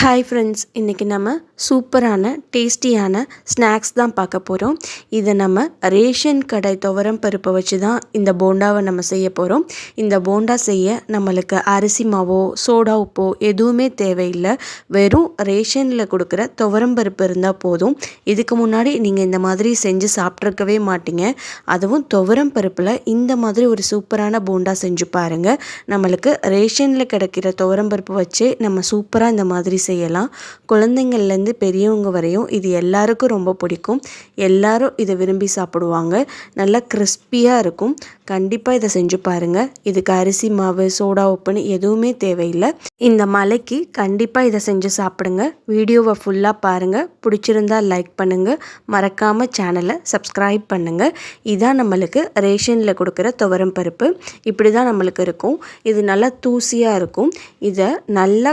Hi friends இன்றைக்கி நம்ம சூப்பரான டேஸ்டியான ஸ்நாக்ஸ் தான் பார்க்க போகிறோம் இதை நம்ம ரேஷன் கடை துவரம் பருப்பை வச்சு தான் இந்த போண்டாவை நம்ம செய்ய போகிறோம் இந்த போண்டா செய்ய நம்மளுக்கு அரிசி மாவோ சோடா உப்போ எதுவுமே தேவையில்லை. வெறும் ரேஷனில் கொடுக்குற துவரம் பருப்பு இருந்தால் போதும். இதுக்கு முன்னாடி நீங்கள் இந்த மாதிரி செஞ்சு சாப்பிட்ருக்கவே மாட்டீங்க. அதுவும் துவரம் பருப்பில் இந்த மாதிரி ஒரு சூப்பரான போண்டா செஞ்சு பாருங்கள் நம்மளுக்கு ரேஷனில் கிடைக்கிற துவரம் பருப்பு வச்சு நம்ம சூப்பராக இந்த மாதிரி செய்யலாம். குழந்தைங்கள்லேருந்து பெரியவங்க வரையும் இது எல்லாருக்கும் ரொம்ப பிடிக்கும். எல்லாரும் இதை விரும்பி சாப்பிடுவாங்க. நல்லா கிறிஸ்பியாக இருக்கும். கண்டிப்பாக இதை செஞ்சு பாருங்கள் இதுக்கு அரிசி மாவு சோடா உப்புன்னு எதுவுமே தேவையில்லை. இந்த மலைக்கு கண்டிப்பாக இதை செஞ்சு சாப்பிடுங்க. வீடியோவை ஃபுல்லாக பாருங்கள் பிடிச்சிருந்தா லைக் பண்ணுங்கள் மறக்காமல் சேனலை சப்ஸ்கிரைப் பண்ணுங்கள் இதான் நம்மளுக்கு ரேஷனில் கொடுக்குற துவரம் பருப்பு. இப்படி தான் நம்மளுக்கு இருக்கும். இது நல்லா தூசியாக இருக்கும். இதை நல்லா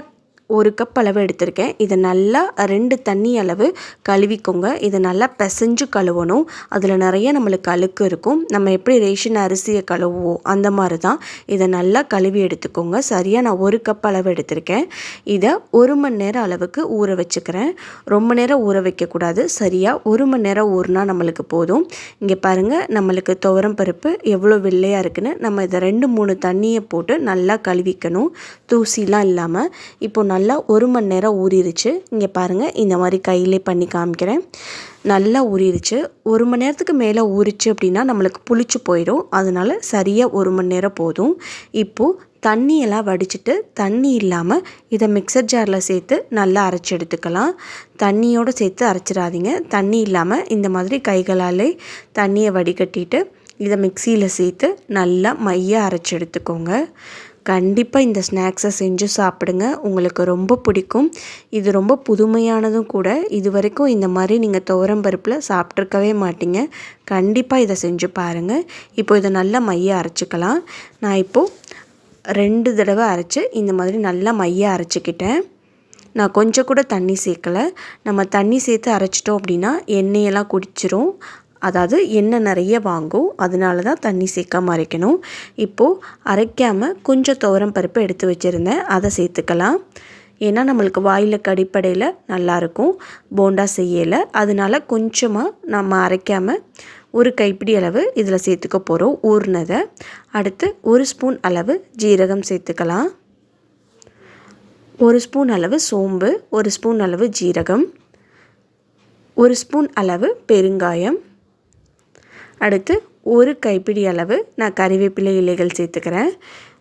ஒரு கப் அளவு எடுத்திருக்கேன். இதை நல்லா ரெண்டு தண்ணி அளவு கழுவிக்கோங்க. இதை நல்லா பிசைஞ்சு கழுவணும். அதில் நிறைய நம்மளுக்கு அழுக்கு இருக்கும். நம்ம எப்படி ரேஷன் அரிசியை கழுவுவோம்? அந்த மாதிரி தான் இதை நல்லா கழுவி எடுத்துக்கோங்க. சரியாக நான் ஒரு கப் அளவு எடுத்திருக்கேன். இதை ஒரு மணி நேரம் அளவுக்கு ஊற வச்சுக்கிறேன். ரொம்ப நேரம் ஊற வைக்கக்கூடாது. சரியாக ஒரு மணி நேரம் ஊறினா நம்மளுக்கு போதும். இங்கே பாருங்கள் நம்மளுக்கு துவரம் பருப்பு எவ்வளோ வெள்ளையாக இருக்குன்னு நம்ம இதை ரெண்டு மூணு தண்ணியை போட்டு நல்லா கழுவிக்கணும். தூசிலாம் இல்லாமல் இப்போ நல்லா ஒரு மணி நேரம் ஊறிடுச்சு இங்கே பாருங்கள் இந்த மாதிரி கையிலே பண்ணி காமிக்கிறேன். நல்லா ஊறிடுச்சு ஒரு மணி நேரத்துக்கு மேலே ஊறிச்சு அப்படின்னா நம்மளுக்கு புளிச்சு போயிடும். அதனால் சரியாக ஒரு மணி நேரம் போதும். இப்போது தண்ணியெல்லாம் வடிச்சிட்டு தண்ணி இல்லாமல் இதை மிக்சர் ஜாரில் சேர்த்து நல்லா அரைச்சி எடுத்துக்கலாம். தண்ணியோடு சேர்த்து அரைச்சிடாதீங்க. தண்ணி இல்லாமல் இந்த மாதிரி கைகளாலே தண்ணியை வடிகட்டிட்டு இதை மிக்சியில் சேர்த்து நல்லா மையாக அரைச்சி எடுத்துக்கோங்க. கண்டிப்பாக இந்த ஸ்நாக்ஸை செஞ்சு சாப்பிடுங்க. உங்களுக்கு ரொம்ப பிடிக்கும். இது ரொம்ப புதுமையானதும் கூட. இது வரைக்கும் இந்த மாதிரி நீங்கள் துவரம் பருப்பில் சாப்பிட்ருக்கவே மாட்டீங்க. கண்டிப்பாக இதை செஞ்சு பாருங்கள் இப்போ இதை நல்லா மைய அரைச்சிக்கலாம். நான் இப்போது ரெண்டு தடவை அரைச்சி இந்த மாதிரி நல்லா மைய அரைச்சிக்கிட்டேன். நான் கொஞ்சம் கூட தண்ணி சேர்க்கலை. நம்ம தண்ணி சேர்த்து அரைச்சிட்டோம் அப்படின்னா எண்ணெயெல்லாம் குடிச்சிரும். அதாவது எண்ணெய் நிறைய வாங்கும். அதனால தான் தண்ணி சேர்க்காமல் அரைக்கணும். இப்போது அரைக்காமல் கொஞ்சம் துவரம் பருப்பு எடுத்து வச்சுருந்தேன். அதை சேர்த்துக்கலாம். ஏன்னா நம்மளுக்கு வாயில் கடிப்படையில் நல்லாயிருக்கும் போண்டா செய்யலை. அதனால கொஞ்சமாக நம்ம அரைக்காமல் ஒரு கைப்பிடி அளவு இதில் சேர்த்துக்க போகிறோம் ஊறினதை. அடுத்து ஒரு ஸ்பூன் அளவு ஜீரகம் சேர்த்துக்கலாம். ஒரு ஸ்பூன் அளவு சோம்பு. ஒரு ஸ்பூன் அளவு ஜீரகம். ஒரு ஸ்பூன் அளவு பெருங்காயம். அடுத்து ஒரு கைப்பிடி அளவு நான் கறிவேப்பிலை இலைகள் சேர்த்துக்கிறேன்.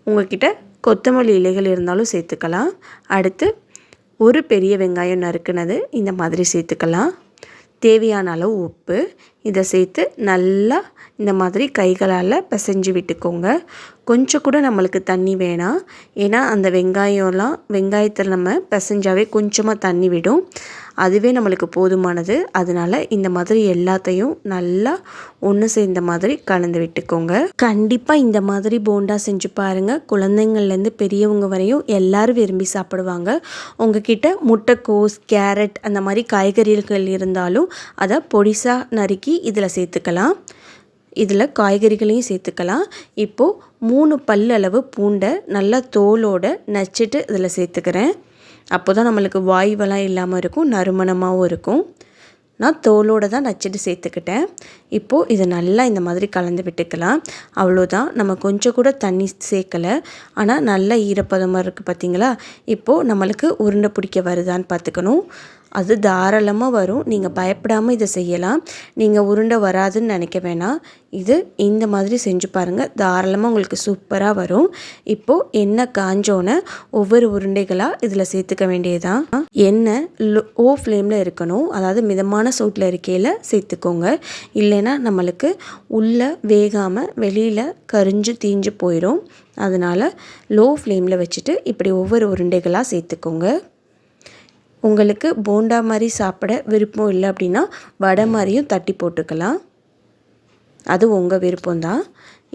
உங்கள்கிட்ட கொத்தமல்லி இலைகள் இருந்தாலும் சேர்த்துக்கலாம். அடுத்து ஒரு பெரிய வெங்காயம் நறுக்குனது இந்த மாதிரி சேர்த்துக்கலாம். தேவையான அளவு உப்பு. இதை சேர்த்து நல்லா இந்த மாதிரி கைகளால் பிசைஞ்சு விட்டுக்கோங்க. கொஞ்சம் கூட நம்மளுக்கு தண்ணி வேணாம். ஏன்னா அந்த வெங்காயம்லாம் வெங்காயத்தில் நம்ம பிசைஞ்சாவே கொஞ்சமாக தண்ணி விடும். அதுவே நம்மளுக்கு போதுமானது. அதனால் இந்த மாதிரி எல்லாத்தையும் நல்லா ஒன்று சேர்ந்த மாதிரி கலந்து விட்டுக்கோங்க. கண்டிப்பாக இந்த மாதிரி போண்டா செஞ்சு பாருங்கள் குழந்தைங்கள்லேருந்து பெரியவங்க வரையும் எல்லோரும் விரும்பி சாப்பிடுவாங்க. உங்ககிட்ட முட்டைக்கோஸ் கேரட் அந்த மாதிரி காய்கறிகள் இருந்தாலும் அதை பொடிசாக நறுக்கி இதில் சேர்த்துக்கலாம். இதில் காய்கறிகளையும் சேர்த்துக்கலாம். இப்போது மூணு பல்லளவு பூண்டை நல்லா தோலோடு நச்சிட்டு இதில் சேர்த்துக்கிறேன். அப்போ தான் நம்மளுக்கு வாய்வெல்லாம் இல்லாமல் இருக்கும் நறுமணமாகவும் இருக்கும். நான் தோலோடு தான் நச்சிட்டு சேர்த்துக்கிட்டேன். இப்போது இதை நல்லா இந்த மாதிரி கலந்து விட்டுக்கலாம். அவ்வளோதான். நம்ம கொஞ்சம் கூட தண்ணி சேர்க்கலை. ஆனால் நல்லா ஈரப்பதமாக இருக்குது பார்த்திங்களா இப்போது நம்மளுக்கு உருண்டை பிடிக்க வருதான்னு பார்த்துக்கணும். அது தாராளமாக வரும். நீங்கள் பயப்படாமல் இதை செய்யலாம். நீங்கள் உருண்டை வராதுன்னு நினைக்க வேணாம். இது இந்த மாதிரி செஞ்சு பாருங்கள் தாராளமாக உங்களுக்கு சூப்பராக வரும். இப்போது எண்ணெய் காஞ்சோன்னே ஒவ்வொரு உருண்டைகளாக இதில் சேர்த்துக்க வேண்டியதான் எண்ணெய் லோ ஓ ஃப்ளேமில் இருக்கணும். அதாவது மிதமான சூட்டில் இருக்கையில் சேர்த்துக்கோங்க. இல்லைன்னா நம்மளுக்கு உள்ளே வேகாமல் வெளியில் கரிஞ்சு தீஞ்சு போயிடும் அதனால் லோ ஃப்ளேமில் வச்சுட்டு இப்படி ஒவ்வொரு உருண்டைகளாக சேர்த்துக்கோங்க. உங்களுக்கு போண்டா மாதிரி சாப்பிட விருப்பம் இல்லை அப்படின்னா வடை மாதிரியும் தட்டி போட்டுக்கலாம். அது உங்கள் விருப்பம்தான்.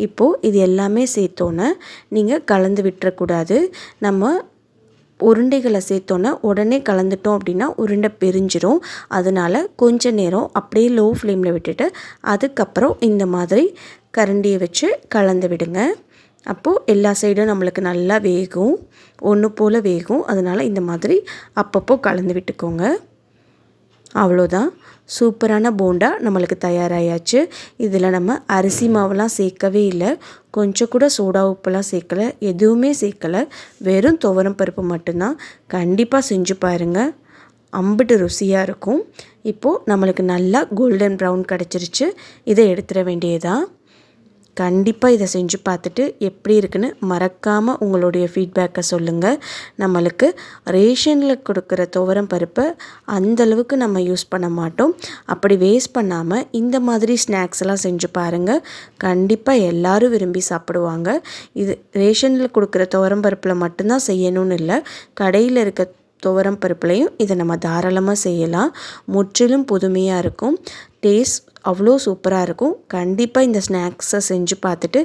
இப்போது இது எல்லாமே சேர்த்தோன்னே நீங்கள் கலந்து விட்டுறக்கூடாது. நம்ம உருண்டைகளை சேர்த்தோன்னே உடனே கலந்துட்டோம் அப்படின்னா உருண்டை பிரிஞ்சிரும். அதனால் கொஞ்ச நேரம் அப்படியே லோ ஃப்ளேமில் விட்டுட்டு அதுக்கப்புறம் இந்த மாதிரி கரண்டியை வச்சு கலந்து விடுங்க. அப்போது எல்லா சைடும் நம்மளுக்கு நல்லா வேகும் ஒன்று போல் வேகும். அதனால் இந்த மாதிரி அப்பப்போ கலந்து விட்டுக்கோங்க. அவ்வளோதான். சூப்பரான போண்டா நம்மளுக்கு தயாராகியாச்சு இதில் நம்ம அரிசி மாவுலாம் சேர்க்கவே இல்லை. கொஞ்சம் கூட சோடா உப்புலாம் சேர்க்கலை. எதுவுமே சேர்க்கலை. வெறும் துவரம் பருப்பு மட்டும்தான். கண்டிப்பாக செஞ்சு பாருங்கள் அம்பிட்டு ருசியாக இருக்கும். இப்போது நம்மளுக்கு நல்லா கோல்டன் ப்ரௌன் கிடச்சிருச்சு. இதை எடுத்துட வேண்டியதான் கண்டிப்பாக இதை செஞ்சு பார்த்துட்டு எப்படி இருக்குன்னு மறக்காமல் உங்களுடைய ஃபீட்பேக்கை சொல்லுங்கள் நம்மளுக்கு ரேஷனில் கொடுக்குற துவரம் பருப்பை அந்தளவுக்கு நம்ம யூஸ் பண்ண மாட்டோம். அப்படி வேஸ்ட் பண்ணாமல் இந்த மாதிரி ஸ்நாக்ஸ் எல்லாம் செஞ்சு பாருங்கள் கண்டிப்பாக எல்லோரும் விரும்பி சாப்பிடுவாங்க. இது ரேஷனில் கொடுக்குற துவரம் பருப்பில் மட்டும்தான் செய்யணும்னு இல்லை. கடையில் இருக்க துவரம் பருப்புலையும் இதை நம்ம தாராளமாக செய்யலாம். முற்றிலும் புதுமையாக இருக்கும். டேஸ்ட் அவ்வளோ சூப்பராக இருக்கும். கண்டிப்பாக இந்த ஸ்நாக்ஸை செஞ்சு பார்த்துட்டு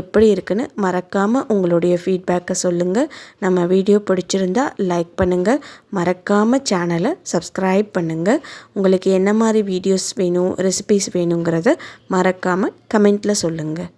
எப்படி இருக்குன்னு மறக்காமல் உங்களுடைய ஃபீட்பேக்கை சொல்லுங்கள் நம்ம வீடியோ பிடிச்சிருந்தா லைக் பண்ணுங்கள் மறக்காமல் சேனலை சப்ஸ்கிரைப் பண்ணுங்கள் உங்களுக்கு என்ன மாதிரி வீடியோஸ் வேணும் ரெசிபீஸ் வேணுங்கிறத மறக்காமல் கமெண்ட்டில் சொல்லுங்கள்